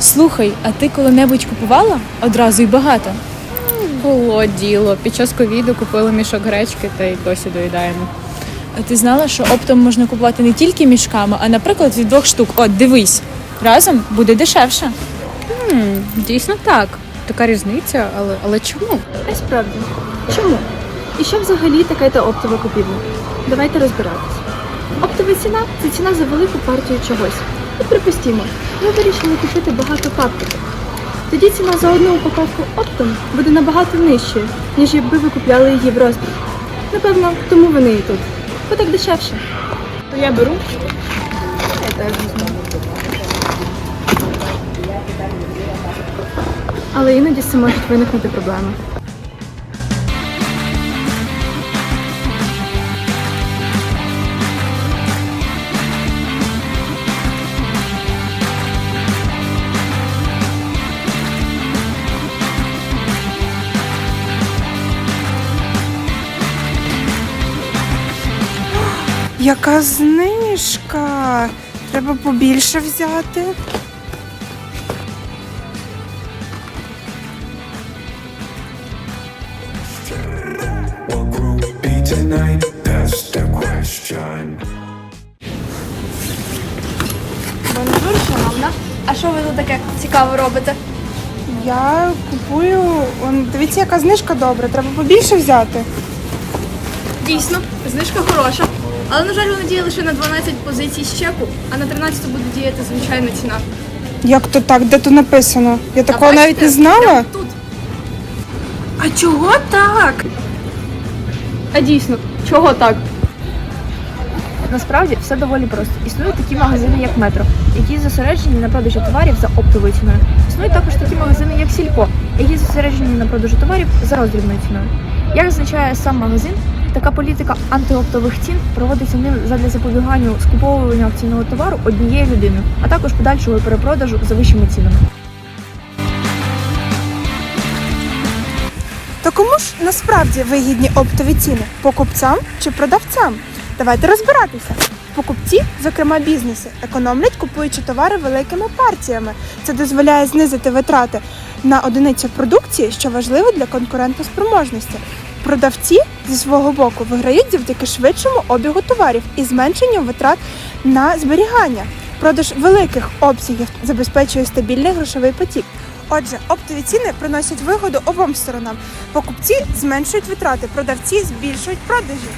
Слухай, а ти коли-небудь купувала одразу і багато? Було діло. Під час ковіду купили мішок гречки та й досі доїдаємо. А ти знала, що оптом можна купувати не тільки мішками, а наприклад від двох штук. От, дивись, разом буде дешевше. Хм, дійсно так. Така різниця, але, але чому? А справді, чому? І що взагалі таке та оптова купівля? Давайте розбиратись. Оптова ціна це ціна за велику партію чогось. От припустімо, ви вирішили купити багато капків. Тоді ціна за одну упаковку оптом буде набагато нижчою, ніж якби ви купляли її в роздріб. Напевно, тому вони і тут. Бо так дешевше. То я беру. Я теж візьму. Але іноді цим можуть виникнути проблеми. Яка знижка? Треба побільше взяти. Бонжур, шановна. А що ви тут таке цікаво робите? Я купую. Он, дивіться, яка знижка добра. Треба побільше взяти. Дійсно, знижка хороша. Але, на жаль, вона діє лише на 12 позицій з чеку, а на 13 буде діяти звичайна ціна. Як то так? Де то написано? Я такого бачите? навіть не знала. Тут. А чого так? А дійсно, чого так? Насправді все доволі просто. Існують такі магазини, як метро, які зосереджені на продажі товарів за оптовою ціною. Існують також такі магазини, як Сільпо, які зосереджені на продажу товарів за роздрібною ціною. Як зазначає сам магазин, така політика антиоптових цін проводиться ним задля запобіганню скуповування акційного товару однією людиною, а також подальшого перепродажу за вищими цінами. То кому ж насправді вигідні оптові ціни? Покупцям чи продавцям? Давайте розбиратися. Покупці, зокрема бізнеси, економлять, купуючи товари великими партіями. Це дозволяє знизити витрати на одиницю продукції, що важливо для конкурентоспроможності. Продавці зі свого боку виграють завдяки швидшому обігу товарів і зменшенню витрат на зберігання. Продаж великих обсягів забезпечує стабільний грошовий потік. Отже, оптові ціни приносять вигоду обом сторонам. Покупці зменшують витрати, продавці збільшують продажі.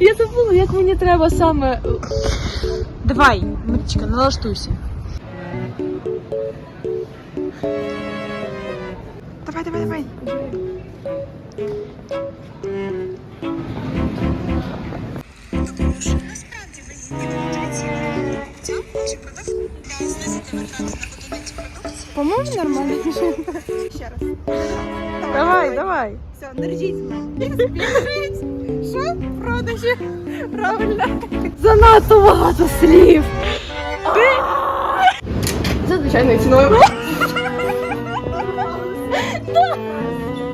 Я забула, як мені треба саме. Давай, Марічка, налаштуйся. Давай, давай, давай. По-моєму, нормально. Ще раз. Давай, давай. Все, держіть. Збільшують. Що? Продажі. Правильно. Занадто багато слів. За звичайною ціною. 对。